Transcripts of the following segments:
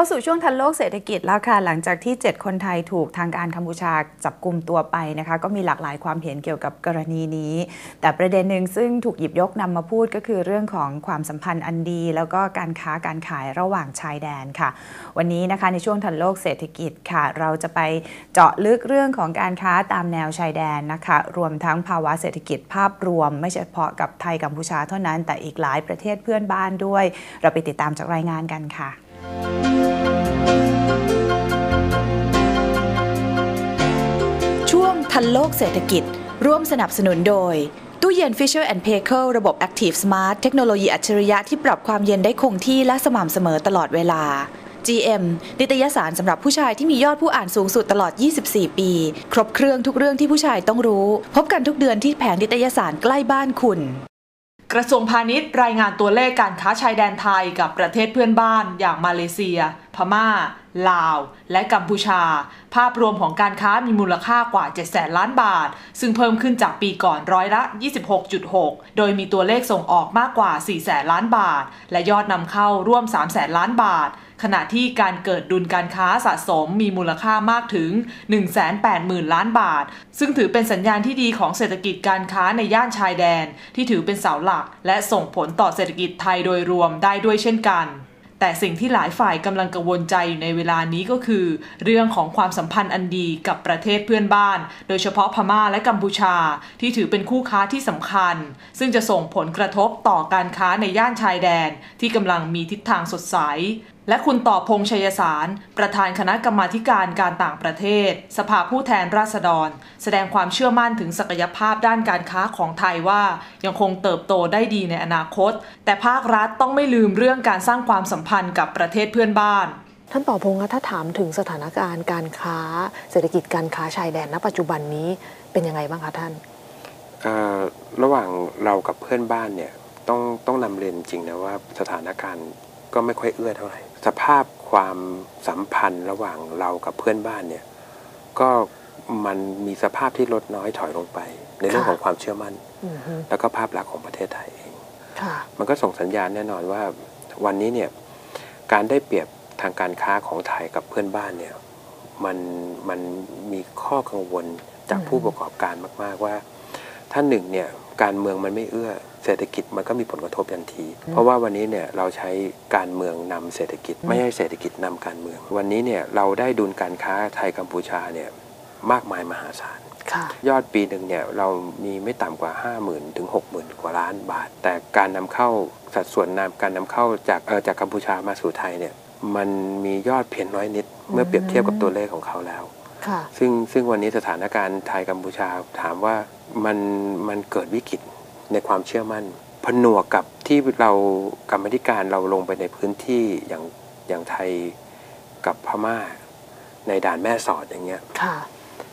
เข้าสู่ช่วงทันโลกเศรษฐกิจแล้วค่ะ หลังจากที่ 7 คนไทยถูกทางการกัมพูชาจับกลุ่มตัวไปนะคะ ก็มีหลากหลายความเห็นเกี่ยวกับกรณีนี้ แต่ประเด็นหนึ่งซึ่งถูกหยิบยกนำมาพูดก็คือเรื่องของความสัมพันธ์อันดี แล้วก็การค้าการขายระหว่างชายแดนค่ะ วันนี้นะคะในช่วงทันโลกเศรษฐกิจค่ะ เราจะไปเจาะลึกเรื่องของการค้าตามแนวชายแดนนะคะ รวมทั้งภาวะเศรษฐกิจภาพรวม ไม่เฉพาะกับไทยกัมพูชาเท่านั้นแต่อีกหลายประเทศเพื่อนบ้านด้วย เราไปติดตามจากรายงานกันค่ะช่ว นโลกเศรษฐกิจ ร่วมสนับสนุนโดย ตู้เย็น Fisher p a y k e ระบบ Active Smart เทคโนโลยีอัจฉริยะที่ปรับความเย็นได้คงที่และสม่ำเสมอตลอดเวลา GM นิตยสารสำหรับผู้ชายที่มียอดผู้อ่านสูงสุดตลอด 24 ปี ครบเครื่องทุกเรื่องที่ผู้ชายต้องรู้ พบกันทุกเดือนที่แผงนิตยสารใกล้บ้านคุณ กระทรวงพาณิชย์รายงานตัวเลขการค้าชายแดนไทยกับประเทศเพื่อนบ้านอย่างมาเลเซีย ม่า ลาว และกัมพูชา ภาพรวมของการค้ามีมูลค่ากว่า7แสนล้านบาท ซึ่งเพิ่มขึ้นจากปีก่อนร้อยละ 26.6 โดยมีตัวเลขส่งออกมากกว่า4แสนล้านบาท และยอดนำเข้าร่วม3แสนล้านบาท ขณะที่การเกิดดุลการค้าสะสมมีมูลค่ามากถึง 180,000 ล้านบาท ซึ่งถือเป็นสัญญาณที่ดีของเศรษฐกิจการค้าในย่านชายแดน ที่ถือเป็นเสาหลัก และส่งผลต่อเศรษฐกิจไทยโดยรวมได้ด้วยเช่นกัน แต่สิ่งที่หลายฝ่ายกำลังกังวลใจอยู่ในเวลานี้ก็คือ เรื่องของความสัมพันธ์อันดีกับประเทศเพื่อนบ้าน โดยเฉพาะพม่าและกัมพูชา ที่ถือเป็นคู่ค้าที่สำคัญ ซึ่งจะส่งผลกระทบต่อการค้าในย่านชายแดน ที่กำลังมีทิศทางสดใส และคุณต่อพงษ์ชัยสาร ประธานคณะกรรมาธิการการต่างประเทศ สภาผู้แทนราษฎร แสดงความเชื่อมั่นถึงศักยภาพด้านการค้าของไทยว่า ยังคงเติบโตได้ดีในอนาคต แต่ภาครัฐต้องไม่ลืมเรื่องการสร้างความสัมพันธ์กับประเทศเพื่อนบ้าน ท่านต่อพงษ์คะถ้าถามถึงสถานการณ์การค้า เศรษฐกิจการค้าชายแดนณ ปัจจุบันนี้เป็นยังไงบ้างคะท่านเอ่อระหว่างเรากับเพื่อนบ้านเนี่ยต้องต้องนำเรียนจริงนะว่าสถานการณ์ก็ไม่ค่อยเอื้อเท่าไหร่ สภาพความสัมพันธ์ระหว่างเรากับเพื่อนบ้านเนี่ย ก็มันมีสภาพที่ลดน้อยถอยลงไป ในเรื่องค่ะของความเชื่อมั่นอือฮึแล้วก็ภาพลักษณ์ของประเทศไทยเองค่ะมันก็ส่งสัญญาณแน่นอนว่าวันนี้เนี่ยการได้เปรียบทางการค้าของไทยกับเพื่อนบ้านเนี่ยมันมันมีข้อกังวลจากอืมผู้ประกอบการมาก ๆว่าท่านหนึ่งเนี่ยการเมืองมันไม่เอื้อ เศรษฐกิจมันก็มีผลกระทบทันที เพราะว่าวันนี้เนี่ยเราใช้การเมืองนำเศรษฐกิจ ไม่ใช่เศรษฐกิจนำการเมือง วันนี้เนี่ยเราได้ดุลการค้าไทยกัมพูชาเนี่ยมากมายมหาศาลค่ะยอดปีหนึ่งเนี่ยเรามีไม่ต่ำกว่า 5 0,000ถึง60,000 กว่าล้านบาท แต่การนำเข้าสัดส่วนนำการนำเข้าจากเอ่อจากกัมพูชามาสู่ไทยเนี่ยมันมียอดเพียงน้อยนิด เมื่อเปรียบเทียบกับตัวเลขของเขาแล้วค่ะซึ่งซึ่งวันนี้สถานการณ์ไทยกัมพูชาถามว่ามันมันเกิดวิกฤต ในความเชื่อมั่น ผนวกกับที่เรากรรมาธิการเราลงไปในพื้นที่อย่างอย่างไทยกับพม่า ในด่านแม่สอดอย่างเงี้ยค่ะ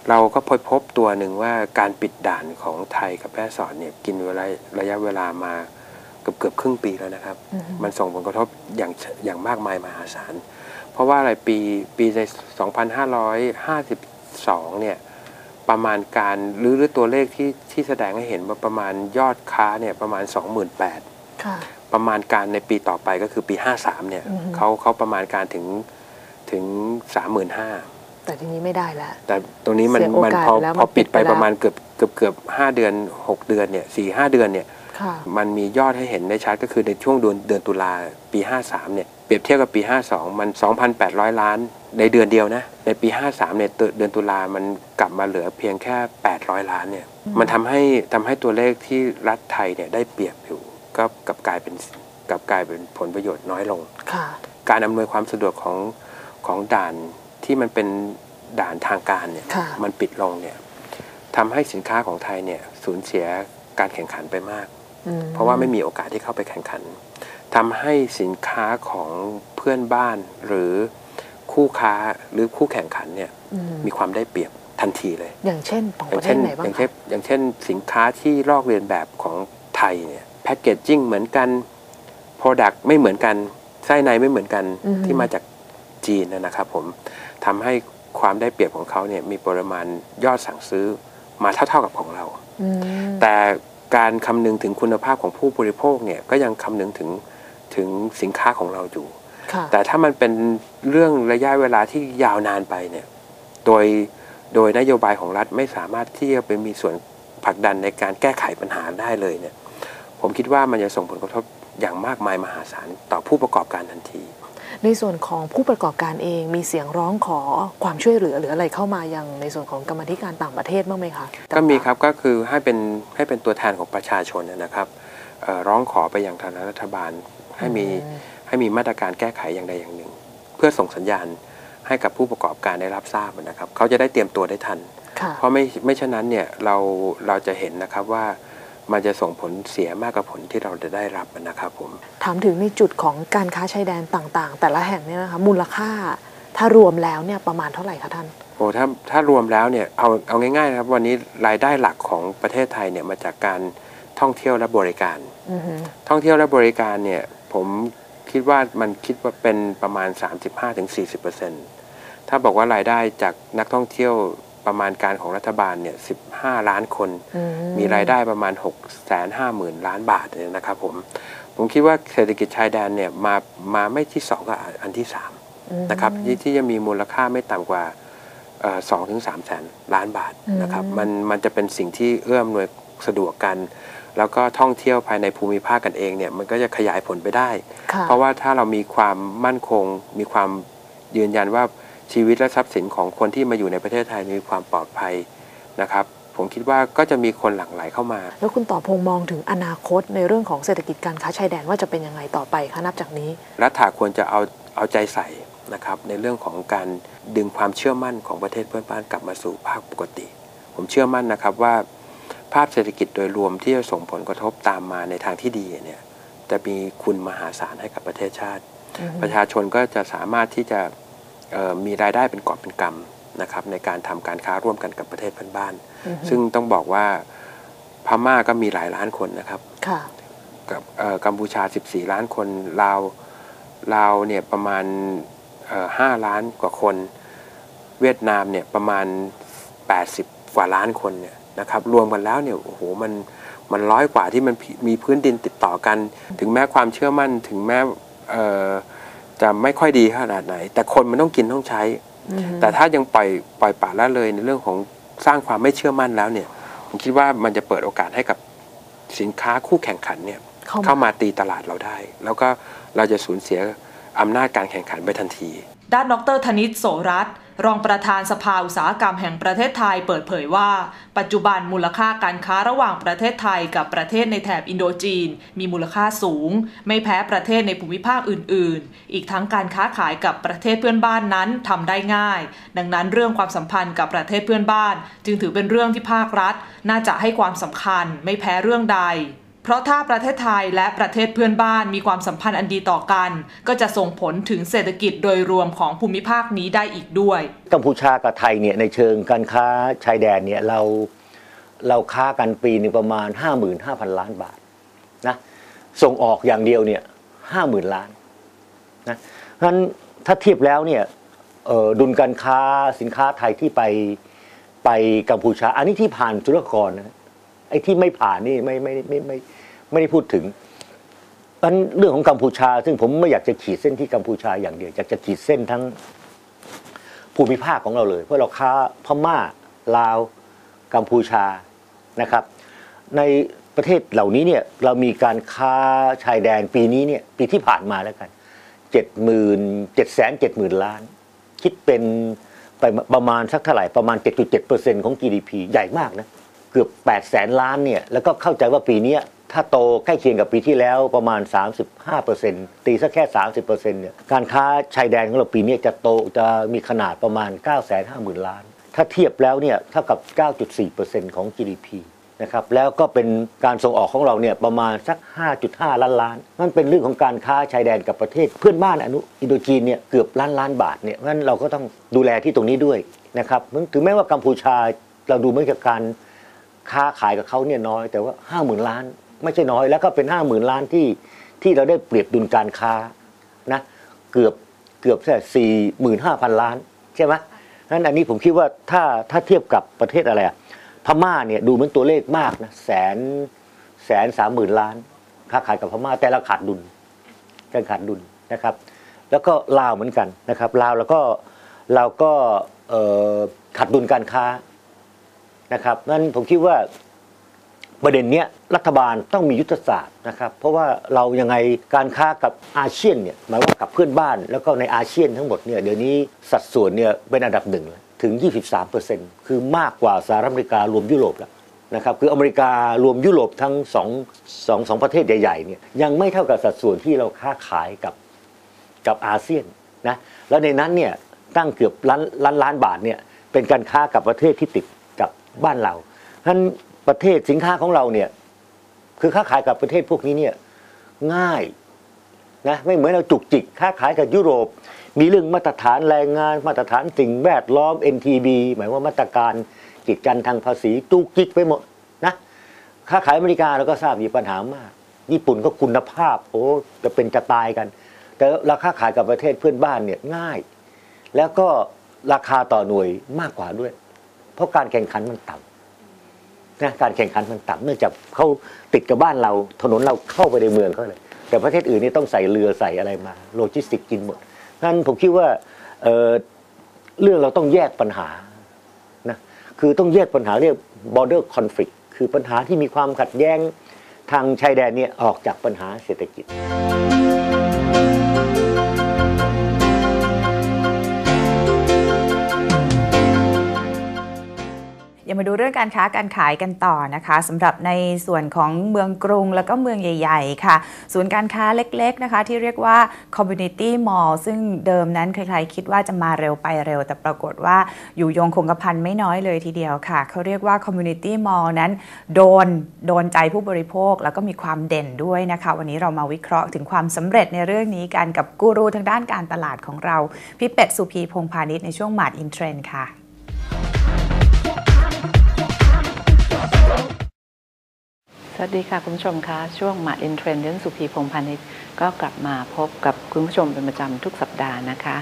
เราก็พบพบตัวหนึ่งว่าการปิดด่านของไทยกับแม่สอดเนี่ยกินเวลาระยะเวลามาเกือบเกือบครึ่งปีแล้วนะครับอือฮึมันส่งผลกระทบอย่างอย่างมากมายมหาศาล เพราะว่าอะไรปีปีใน 2552 เนี่ย ประมาณการหรือหรือตัวเลขที่ที่แสดงให้เห็นว่าประมาณยอดค้าเนี่ยประมาณ 28,000ค่ะประมาณการในปีต่อไปก็คือปี 53เนี่ยอือฮึเขาเขาประมาณการถึงถึง 35,000แต่ทีนี้ไม่ได้แล้วแต่ตรงนี้มันเสียโอกาสมันพอไปแล้วพอมันปิปิดดไปไปแล้วประมาณเกือบเกือบเกือบห้าเดือนหกเดือนเนี่ยสี่ห้าเดือนเนี่ยค่ะมันมียอดให้เห็นได้ชัดก็คือในช่วงเดือนเดือนตุลาปี 53เนี่ยเปรียบเทียบกับปี 52 มัน 2,800 ล้าน ในเดือนเดียวนะ ในปี 53เนี่ยเดือนเดือนตุลามันกลับมาเหลือเพียงแค่ 800 ล้านเนี่ยอืมมันทำให้ทำให้ตัวเลขที่รัฐไทยเนี่ยได้เปรียบอยู่ก็กลับกลายเป็นกลับกลายเป็นผลประโยชน์น้อยลงค่ะการอำนวยความสะดวกของของด่านที่มันเป็นด่านทางการเนี่ยค่ะมันปิดลงเนี่ยทำให้สินค้าของไทยเนี่ยสูญเสียการแข่งขันไปมากอืมเพราะว่าไม่มีโอกาสที่เข้าไปแข่งขันทำให้สินค้าของเพื่อนบ้านหรือ คู่ค้าหรือคู่แข่งขันเนี่ยอืมมีความได้เปรียบทันทีเลย อย่างเช่นของอปย่าระงเทเช่ศนไหนบ้าองย่างคะเช่นอย่างเช่นสินค้าที่ลอกเลียนแบบของไทยเนี่ยแพคเกจจิ้งเหมือนกันโปรดักต์ไม่เหมือนกันไส้ในไม่เหมือนกันอือฮึที่มาจากจีนนะนะครับผมทำให้ความได้เปรียบของเขาเนี่ยมีปริมาณยอดสั่งซื้อมาเท่าๆกับของเราอืมแต่การคำนึงถึงคุณภาพของผู้บริโภคเนี่ยก็ยังคำนึงถึงถึงสินค้าของเราอยู่ค่ะ แต่ถ้ามันเป็นเรื่องระยะเวลาที่ยาวนานไปเนี่ยโดยโดยนโยบายของรัฐไม่สามารถที่จะไปมีส่วนผลักดันในการแก้ไขปัญหาได้เลยเนี่ยผมคิดว่ามันจะส่งผลกระทบอย่างมากมายมหาศาลต่อผู้ประกอบการทันที ในส่วนของผู้ประกอบการเองมีเสียงร้องขอความช่วยเหลือหรืออะไรเข้ามายังในส่วนของกรรมาธิการต่างประเทศบ้างไหมคะก็มีครับก็คือให้เป็นให้เป็นตัวแทนของประชาชนนะครับเอ่อร้องขอไปยังทางรัฐบาลให้มี ให้มีมาตรการแก้ไขอย่างใดอย่างหนึ่ง เพื่อส่งสัญญาณให้กับผู้ประกอบการได้รับทราบนะครับเขาจะได้เตรียมตัวได้ทันค่ะเพราะไม่ไม่เช่นนั้นเนี่ยเราเราจะเห็นนะครับว่ามันจะส่งผลเสียมากกว่าผลที่เราจะได้รับนะครับผมถามถึงในจุดของการค้าชายแดนต่างๆ แต่ละแห่งเนี่ยนะคะมูลค่าถ้ารวมแล้วเนี่ยประมาณเท่าไหร่คะท่านโอ้ถ้าถ้ารวมแล้วเนี่ยเอาเอาง่ายๆนะครับวันนี้รายได้หลักของประเทศไทยเนี่ยมาจากการท่องเที่ยวและบริการอือฮึท่องเที่ยวและบริการเนี่ยผม คิดว่ามันคิดว่าเป็นประมาณ 35-40%ถ้าบอกว่ารายได้จากนักท่องเที่ยวประมาณการของรัฐบาลเนี่ย 15 ล้านคนอืมีรายได้ประมาณ 6 5 0 0 0 0 ล้านบาทเนี่ยนะครับผม ผมคิดว่าเศรษฐกิจชายแดนเนี่ยมา มาไม่ที่ 2ก็อันที่ 3 นะครับที่ที่จะมีมูลค่าไม่ต่ำกว่าสองถึงสามแสนล้านบาทนะครับ มัน มันจะเป็นสิ่งที่เอื้อมหน่วยสะดวกกัน แล้วก็ท่องเที่ยวภายในภูมิภาคกันเองเนี่ยมันก็จะขยายผลไปได้ค่ะเพราะว่าถ้าเรามีความมั่นคง มีความยืนยันว่าชีวิตและทรัพย์สินของคนที่มาอยู่ในประเทศไทยมีความปลอดภัยนะครับผมคิดว่าก็จะมีคนหลั่งไหลเข้ามา แล้วคุณต่อพงษ์มองถึงอนาคตในเรื่องของเศรษฐกิจการค้าชายแดนว่าจะเป็นยังไงต่อไปคะนับจากนี้ รัฐาควรจะเอาเอาใจใส่นะครับในเรื่องของการดึงความเชื่อมั่นของประเทศเพื่อนบ้านกลับมาสู่ภาคปกติ ผมเชื่อมั่นนะครับว่า ภาพเศรษฐกิจโดยรวมที่จะส่งผลกระทบตามมาในทางที่ดีเนี่ยจะมีคุณมหาศาลให้กับประเทศชาติ ประชาชนก็จะสามารถที่จะเอ่อมีรายได้เป็นกอบเป็นกำนะครับในการทำการค้าร่วมกันกับประเทศเพื่อนบ้าน ซึ่งต้องบอกว่าพม่าก็มีหลายล้านคนนะครับค่ะกับเอ่อกัมพูชา 14 ล้านคนลาวลาวเนี่ยประมาณเอ่อ5ล้านกว่าคน เวียดนามเนี่ยประมาณ 80 กว่าล้านคนเนี่ย นะครับรวมกันแล้วเนี่ยโอ้โหมันมันร้อยกว่าที่มันมีพื้นดินติดต่อกัน ถึงแม้ความเชื่อมั่นถึงแม้เอ่อจะไม่ค่อยดีขนาดไหน แต่คนมันต้องกินต้องใช้ แต่ถ้ายังปล่อยปล่อยปละละเลยในเรื่องของสร้างความไม่เชื่อมั่นแล้วเนี่ยผมคิดว่ามันจะเปิดโอกาสให้กับสินค้าคู่แข่งขันเนี่ยเข้ามาเข้ามาตีตลาดเราได้ แล้วก็เราจะสูญเสียอำนาจการแข่งขันไปทันที ด้านดรธนิตโสรัตรองประธานสภาอุตสาหกรรมแห่งประเทศไทยเปิดเผยว่า ปัจจุบันมูลค่าการค้าระหว่างประเทศไทยกับประเทศในแถบอินโดจีน มีมูลค่าสูง ไม่แพ้ประเทศในภูมิภาคอื่น ๆ อีกทั้งการค้าขายกับประเทศเพื่อนบ้านนั้นทำได้ง่าย ดังนั้นเรื่องความสัมพันธ์กับประเทศเพื่อนบ้าน จึงถือเป็นเรื่องที่ภาครัฐ น่าจะให้ความสำคัญไม่แพ้เรื่องใด เพราะถ้าประเทศไทยและประเทศเพื่อนบ้านมีความสัมพันธ์อันดีต่อกัน ก็จะส่งผลถึงเศรษฐกิจโดยรวมของภูมิภาคนี้ได้อีกด้วย กัมพูชากับไทยเนี่ยในเชิงการค้าชายแดนเนี่ยเราเราค้ากันปีหนึงประมาณ 55,000 ล้านบาทนะส่งออกอย่างเดียวเนี่ย50,000ล้านนะเพราะฉะนั้นถ้าเทียบแล้วเนี่ยดุลการค้าสินค้าไทยที่ไปไปกัมพูชา อันนี้ที่ผ่านจุลกรนะไอ้ที่ไม่ผ่านนี่ไม่ไม่ไม่ไม่ ไม่ได้พูดถึงอันเรื่องของกัมพูชา ซึ่งผมไม่อยากจะขีดเส้นที่กัมพูชาอย่างเดียวอยากจะขีดเส้นทั้งภูมิภาคของเราเลย เพราะเราค้าพม่าลาวกัมพูชานะครับ ในประเทศเหล่านี้เนี่ยเรามีการค้าชายแดนปีนี้เนี่ยปีที่ผ่านมาแล้วกันเจ็ดหมื่นเจ็ดแสนเจ็ดหมื่นล้าน คิดเป็นไปประมาณสักเท่าไหร่ประมาณ 7.7%ของ GDP ใหญ่มากนะ เกือบ 8 แสนล้านเนี่ย แล้วก็เข้าใจว่าปีนี้ ถ้าโตใกล้เคียงกับปีที่แล้วประมาณ 35%ตีสักแค่ 30%เนี่ยการค้าชายแดนของเราปีนี้จะโตจะมีขนาดประมาณ 9 5 0 0 0 0 ล้าน ถ้าเทียบแล้วเนี่ยเท่ากับ 9.4%ของ GDP นะครับแล้วก็เป็นการส่งออกของเราเนี่ยประมาณสัก 5.5 ล้านล้านนั่นเป็นเรื่องของการค้าชายแดนกับประเทศ เพื่อนบ้านอนุอินโดจีนเนี่ยเกือบล้านล้านบาทเนี่ยงั้นเราก็ต้องดูแลที่ตรงนี้ด้วยนะครับถึงแม้ว่ากัมพูชาเราดูเหมือนกับการค้าขายกับเขาเนี่ยน้อยแต่ว่าห้าหมื่นล้าน ไม่ใช่น้อย แล้วก็เป็นห้าหมื่นล้านที่ที่เราได้เปรียบดุลการค้านะเกือบเกือบแค่สี่หมื่นห้าพันล้านใช่ไหมนั้นอันนี้ผมคิดว่าถ้าถ้าเทียบกับประเทศอะไรอะพม่าเนี่ยดูเหมือนตัวเลขมากนะแสนแสนสามหมื่นล้านค้าขายกับพม่าแต่เราขาดดุลการขาดดุลนะครับ แล้วก็ลาวเหมือนกันนะครับลาวแล้วก็เราก็ขาดดุลการค้านะครับนั้นผมคิดว่า ประเด็นเนี้ยรัฐบาลต้องมียุทธศาสตร์นะครับ เพราะว่าเรายังไงการค้ากับอาเซียนเนี่ยหมายว่ากับเพื่อนบ้าน แล้วก็ในอาเซียนทั้งหมดเนี่ยเดี๋ยวนี้สัดส่วนเนี่ยเป็นอันดับหนึ่งแล้วถึง 23%คือมากกว่าสหรัฐอเมริการวมยุโรปแล้วนะครับคืออเมริการวมยุโรปทั้งสองสองสองประเทศใหญ่ๆเนี่ยยังไม่เท่ากับสัดส่วนที่เราค้าขายกับกับอาเซียนนะแล้วในนั้นเนี่ยตั้งเกือบล้านล้านล้านบาทเนี่ยเป็นการค้ากับประเทศที่ติดกับบ้านเราฉะนั้น ประเทศสินค้าของเราเนี่ยคือค้าขายกับประเทศพวกนี้เนี่ยง่ายนะไม่เหมือนเราจุกจิกค้าขายกับยุโรป มีเรื่องมาตรฐานแรงงานมาตรฐานสิ่งแวดล้อม NTB หมายว่ามาตรการกีดกันทางภาษีจุกจิกไปหมดนะค้าขายอเมริกาเราก็ทราบมีปัญหามาก ญี่ปุ่นก็คุณภาพโอ้จะเป็นจะตายกัน แต่ราคาขายกับประเทศเพื่อนบ้านเนี่ยง่าย แล้วก็ราคาต่อหน่วยมากกว่าด้วย เพราะการแข่งขันมันต่ำ นะการแข่งขันมันต่ำเนื่องจากเขาติดกับบ้านเราถนนเราเข้าไปในเมืองเขาเลย แต่ประเทศอื่นนี่ต้องใส่เรือใส่อะไรมา โลจิสติกกินหมดนั้นผมคิดว่าเเรื่องเราต้องแยกปัญหานะคือต้องแยกปัญหาเรียก border conflict คือปัญหาที่มีความขัดแย้งทางชายแดนเนี่ยออกจากปัญหาเศรษฐกิจ ย่ามาดูเรื่องการค้าการขายกันต่อนะคะสำหรับในส่วนของเมืองกรุงแล้วก็เมืองใหญ่ ๆ ค่ะ ศูนย์การค้าเล็ก ๆ นะคะ ที่เรียกว่า community mall ซึ่งเดิมนั้นใครๆคิดว่าจะมาเร็วไปเร็ว แต่ปรากฏว่าอยู่ยงคงกระพันไม่น้อยเลยทีเดียวค่ะ เขาเรียกว่า community mall นั้น โดนโดนใจผู้บริโภคแล้วก็มีความเด่นด้วยนะคะ วันนี้เรามาวิเคราะห์ถึงความสำเร็จในเรื่องนี้กันกับกูรูทางด้านการตลาดของเราพี่เป็ดสุพีพงพาณิชย์ในช่วงหมาดอินเทรนด์ค่ะ สวัสดีค่ะ คุณผู้ชมคะช่วงมาอินเทรนด์เรื่องสุพีพงพาณิชย์ก็กลับมาพบกับคุณผู้ชมเป็นประจำทุกสัปดาห์นะคะ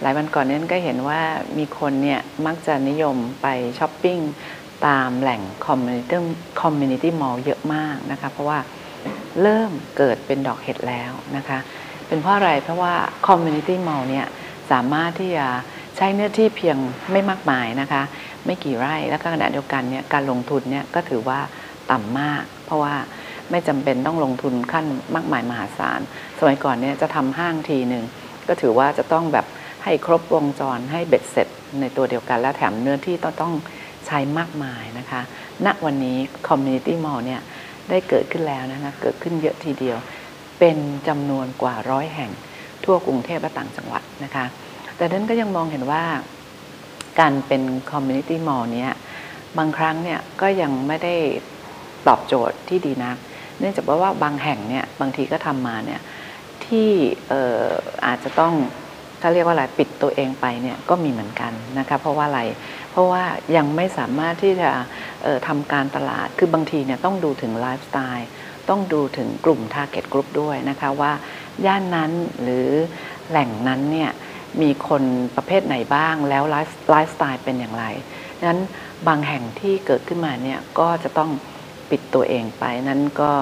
หลายวันก่อนนั้นก็เห็นว่ามีคนเนี่ยมักจะนิยมไปช้อปปิ้งตามแหล่งคอมมูนิตี้คอมมูนิตี้มอลล์เยอะมากนะคะ เพราะว่าเริ่มเกิดเป็นดอกเห็ดแล้วนะคะ เป็นเพราะอะไรเพราะว่าคอมมูนิตี้มอลล์เนี่ยสามารถที่จะใช้เนื้อที่เพียงไม่มากมายนะคะ ไม่กี่ไร่แล้วก็ขณะเดียวกันเนี่ยการลงทุนเนี่ยก็ถือว่าต่ำมาก ราะว่าไม่จำเป็นต้องลงทุนขั้นมากมายมหาศาล สมัยก่อนเนี่ยจะทำห้างทีหนึ่งก็ถือว่าจะต้องแบบให้ครบวงจรให้เบ็ดเสร็จในตัวเดียวกันและแถมเนื้อที่ต้องต้องใช้มากมายนะคะ ณ วันนี้ Community Mall เนี่ยได้เกิดขึ้นแล้วนะคะเกิดขึ้นเยอะทีเดียว เป็นจำนวนกว่าร้อยแห่งทั่วกรุงเทพและต่างจังหวัดนะคะ แต่นั้นก็ยังมองเห็นว่าการเป็น Community Mall เนี่ยบางครั้งเนี่ยก็ยังไม่ได้ ตอบโจทย์ที่ดีนัก เนื่องจากว่าบางแห่งเนี่ยบางทีก็ทำมาเนี่ยที่ออาจจะต้องถ้าเรียกว่าอะไรปิดตัวเองไปเนี่ยก็มีเหมือนกันนะคะเพราะว่าอะไรเพราะว่ายังไม่สามารถที่จะเอ่อทำการตลาดคือบางทีเนี่ยต้องดูถึงไลฟ์สไตล์ต้องดูถึงกลุ่ม Target Group ด้วยนะคะว่าย่านนั้นหรือแหล่งนั้นเนี่ยมีคนประเภทไหนบ้างแล้วไลฟ์ไลฟ์สไตล์เป็นอย่างไร นั้นบางแห่งที่เกิดขึ้นมาเนี่ยก็จะต้อง ปิดตัวเองไป นั้นก็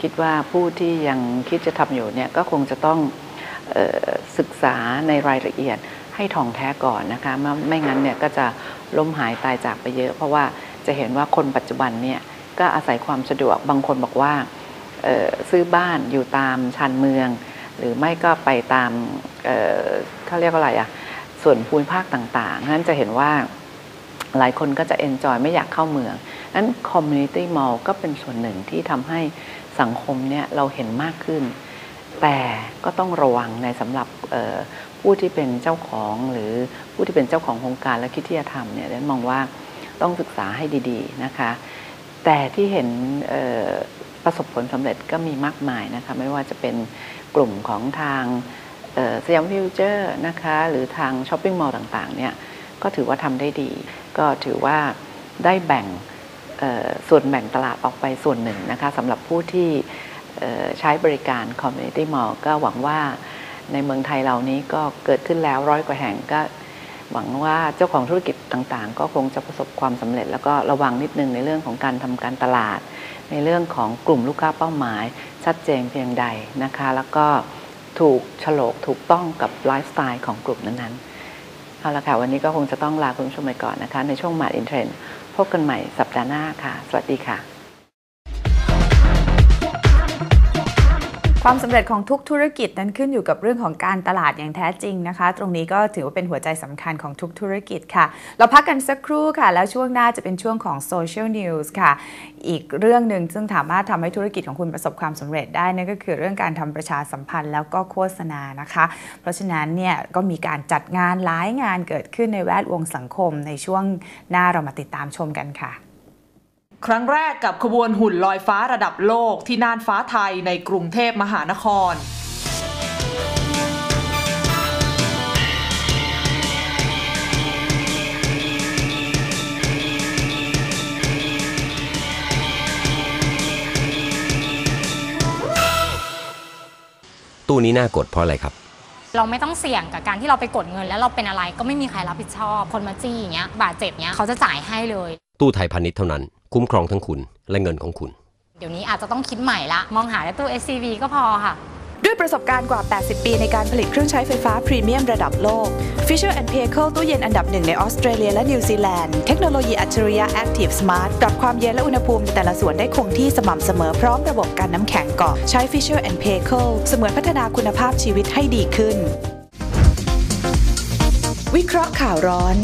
คิดว่าผู้ที่ยังคิดจะทำอยู่เนี่ยก็คงจะต้องออศึกษาในรายละเอียดให้ท่องแท้ก่อนนะคะไม่ไม่งั้นเนี่ยก็จะล้มหายตายจากไปเยอะ เพราะว่าจะเห็นว่าคนปัจจุบันเนี่ยก็อาศัยความสะดวกบางคนบอกว่าซื้อบ้านอยู่ตามชานเมือง หรือไม่ก็ไปตามเเขาเรียกว่าอะไรอะส่วนภูมิภาคต่างๆนั้นจะเห็นว่าหลายคนก็จะเอนจอยไม่อยากเข้าเมือง นั้นคอมมูนิตี้มอลก็เป็นส่วนหนึ่งที่ทำให้สังคมเนี่ยเราเห็นมากขึ้น แต่ก็ต้องระวังในสำหรับผู้ที่เป็นเจ้าของหรือผู้ที่เป็นเจ้าของโครงการและคิดที่จะทำเนี่ยดันมองว่าต้องศึกษาให้ดีๆนะคะ แต่ที่เห็นประสบผลสำเร็จก็มีมากมายนะคะไม่ว่าจะเป็นกลุ่มของทางสยามฟิวเจอร์นะคะหรือทางช้อปปิ้งมอลล์ต่างๆเนี่ยก็ถือว่าทำได้ดี ก็ถือว่าได้แบ่ง ส่วนแบ่งตลาดออกไปส่วนหนึ่งนะคะสำหรับผู้ที่ใช้บริการ Community Mall ก็หวังว่าในเมืองไทยเหล่านี้ก็เกิดขึ้นแล้วร้อยกว่าแห่งก็ หวังว่าเจ้าของธุรกิจต่างๆ ก็คงจะประสบความสำเร็จ แล้วก็ระวังนิดนึงในเรื่องของการทำการตลาด ในเรื่องของกลุ่มลูกค้าเป้าหมาย ชัดเจนเพียงใดนะคะ แล้วก็ถูกฉลกถูกต้องกับไลฟ์สไตล์ของกลุ่มนั้นๆเอาละค่ะวันนี้ก็คงจะต้องลาคุณผู้ชมไปก่อนนะคะ ในช่วงมาดอินเทรน พบกันใหม่สัปดาห์หน้าค่ะ สวัสดีค่ะ ความสำเร็จของทุกธุรกิจนั้นขึ้นอยู่กับเรื่องของการตลาดอย่างแท้จริงนะคะ ตรงนี้ก็ถือว่าเป็นหัวใจสำคัญของทุกธุรกิจค่ะ เราพักกันสักครู่ค่ะ แล้วช่วงหน้าจะเป็นช่วงของ Social News ค่ะ อีกเรื่องหนึ่งซึ่งสามารถทำให้ธุรกิจของคุณประสบความสำเร็จได้นั่นก็คือเรื่องการทำประชาสัมพันธ์แล้วก็โฆษณานะคะ เพราะฉะนั้นเนี่ยก็มีการจัดงานหลายงานเกิดขึ้นในแวดวงสังคม ในช่วงหน้าเรามาติดตามชมกันค่ะ ครั้งแรกกับขบวนหุ่นลอยฟ้าระดับโลกที่น่านฟ้าไทยในกรุงเทพมหานครตู้นี้น่ากดเพราะอะไรครับ เราไม่ต้องเสี่ยงกับการที่เราไปกดเงิน แล้วเราเป็นอะไรก็ไม่มีใครรับผิดชอบ คนมาจี้อย่างเงี้ยบาดเจ็บเงี้ยเขาจะจ่ายให้เลย ตู้ไทยพาณิชย์เท่านั้น คุ้มครองทั้งคุณและเงินของคุณ เดี๋ยวนี้อาจจะต้องคิดใหม่ละ มองหาแต่ตู้ SCV ก็พอค่ะ ด้วยประสบการณ์กว่า 80 ปีในการผลิตเครื่องใช้ไฟฟ้าพรีเมียมระดับโลก Fisher p a y c e ตู้เย็นอันดับหนึ่งในออสเตรเลียและนิวซีแลนด์ เทคโนโลยีอัจฉริยะ Active Smart ปรับความเย็นและอุณหภูมิในแต่ละส่วนได้คงที่สม่ำเสมอพร้อมระบบกันน้ำแข็งเกาะใช้ Fisher p a y c e เสมือนพัฒนาคุณภาพชีวิตให้ดีขึ้น วิเคราะห์ข่าวร้อน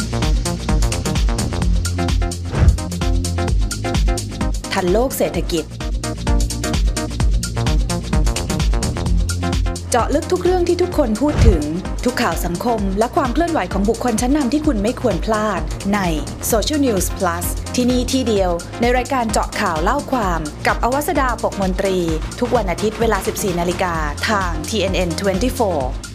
ทันโลกเศรษฐกิจ เจาะลึกทุกเรื่องที่ทุกคนพูดถึง ทุกข่าวสังคม และความเคลื่อนไหวของบุคคลชั้นนำที่คุณไม่ควรพลาด ใน Social News Plus ที่นี่ที่เดียว ในรายการเจาะข่าวเล่าความ กับอวัสดาปกมนตรี ทุกวันอาทิตย์เวลา 14 นาฬิกาทาง TNN 24